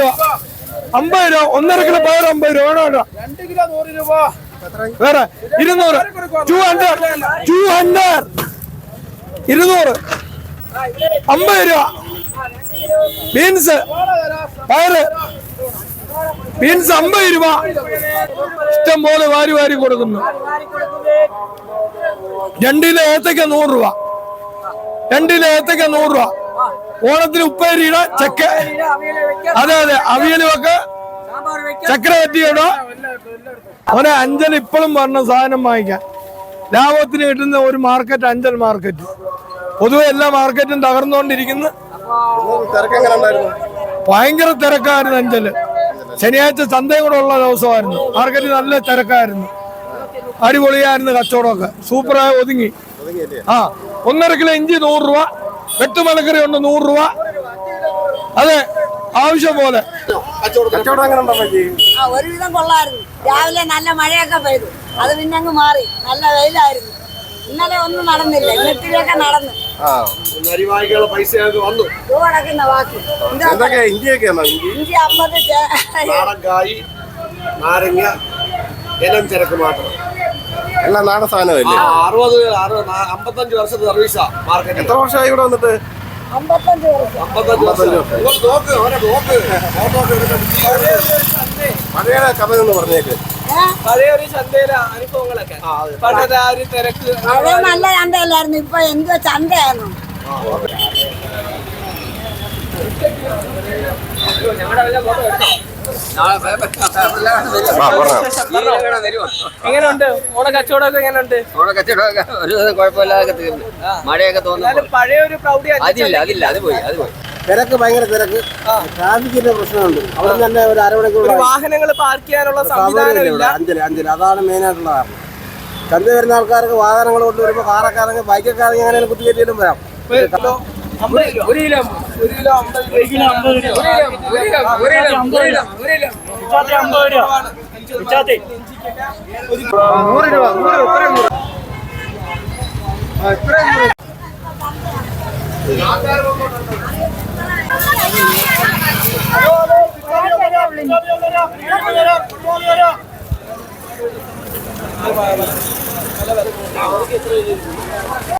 രൂപ. അമ്പത് രൂപ. ഒന്നര കിലോ പയർ അമ്പത് രൂപ. വേണോ രണ്ട് കിലോ നൂറ് രൂപ. വേറെ. ഇരുന്നൂറ്. ടു ഹൺഡ്രഡ് ടു ഹൺഡ്രഡ് ഇരുന്നൂറ്. അമ്പത് രൂപ. ബീൻസ് പയറ്. ബീൻസ് അമ്പത് രൂപ. ഇഷ്ടം പോലെ വാരി വാരി കൊടുക്കുന്നു. രണ്ടിലെ ഏത്തക്ക നൂറ് രൂപ. രണ്ടിലെ ഏത്തക്ക നൂറ് രൂപ. ഓണത്തിന് ഉപ്പേരിയുടെ ചക്ക. അതെ അതെ അവിയൽ വെക്ക ചക്ര പറ്റിയിടോ അവനെ അഞ്ചൽ ഇപ്പോഴും വരണം സാധനം വാങ്ങിക്കാൻ. ലാഭത്തിന് കിട്ടുന്ന ഒരു മാർക്കറ്റ് അഞ്ചൽ മാർക്കറ്റ്. പൊതുവെ എല്ലാ മാർക്കറ്റും തകർന്നുകൊണ്ടിരിക്കുന്നു. ഭയങ്കര തിരക്കായിരുന്നു അഞ്ചൽ ശനിയാഴ്ച ചന്തയും കൂടെ ഉള്ള ദിവസമായിരുന്നു. മാർക്കറ്റ് നല്ല തിരക്കായിരുന്നു. അടിപൊളിയായിരുന്നു കച്ചവടമൊക്കെ. സൂപ്പറായി ഒതുങ്ങി. ആ ഒന്നര കിലോ ഇഞ്ചി നൂറ് രൂപ. വെട്ടുമലക്കറി ഉണ്ട് നൂറ് രൂപ. അതെ ആവശ്യം പോലെ. ഒരുവിധം കൊള്ളായിരുന്നു. രാവിലെ നല്ല മഴയൊക്കെ പെയ്തു. അത് പിന്നെ അങ്ങ് മാറി. നല്ല വെയിലായിരുന്നു. ഇന്നലെ ഒന്നും നടന്നില്ല. ഇന്നത്തിലൊക്കെ നടന്നു. കിടക്കുന്ന ബാക്കി. അമ്പത് നാരങ്ങ ഇനം ചരക്ക് മാത്രം. എല്ലാം നാടൻ സാധനമല്ലേ? അറുപത് അമ്പത്തഞ്ച് വർഷത്തെ സർവീസാ മാർക്കറ്റ് എത്ര വർഷമായി ഇവിടെ വന്നിട്ട്? അമ്പത്തഞ്ച് മഴയുടെ കഥ എന്ന് പറഞ്ഞേക്ക്. പഴയ ഒരു ചന്തയിലെ അനുഭവങ്ങളൊക്കെ. പണ്ടത്തെ ആ ഒരു തിരക്ക്. പഴയ നല്ല ചന്തയല്ലായിരുന്നു ഇപ്പൊ എന്തോ ചന്തയായിരുന്നു? പറഞ്ഞോ എങ്ങനെയുണ്ട് ഓണ കച്ചവടമൊക്കെ എങ്ങനെയുണ്ട്? നമ്മുടെ കച്ചവടമൊക്കെ ഒരു ദിവസം കുഴപ്പമില്ലാതെ തീർന്നു മഴയൊക്കെ തോന്നുന്നു പഴയ ഒരു പ്രൗഢി അതില്ല അതില്ല അത് പോയി അത് പോയി. തിരക്ക് ഭയങ്കര തിരക്ക്. ട്രാഫിക്കിന്റെ പ്രശ്നമുണ്ട്. അവിടെ തന്നെ ഒരു അരമണിക്കൂർ വാഹനങ്ങൾ പാർക്ക് ചെയ്യാനുള്ള സംവിധാനമില്ല. അഞ്ചൽ അഞ്ചൽ. അതാണ് മെയിൻ ആയിട്ടുള്ള കാരണം. ചന്ത വരുന്ന ആൾക്കാർക്ക് വാഹനങ്ങൾ കൊണ്ട് വരുമ്പോൾ കാറൊക്കെ ഇറങ്ങി ബൈക്കൊക്കെ ഇറങ്ങി അങ്ങനെ കുത്തിക്കയറ്റിയിട്ടും വരാം. ഒരു കിലോ ഒരു കിലോ അമ്പത് ഒരു കിലോ അമ്പത് രൂപ. ഒരു കിലോ ഒരു കിലോ ഒരു കിലോ ഒരു കിലോ പിച്ചാത്തി അമ്പത് രൂപ. പിച്ചാത്തി നൂറ് രൂപ നൂറ് ഇത്രയും നൂറ്. ഇത്രയും നൂറ്. നല്ല വില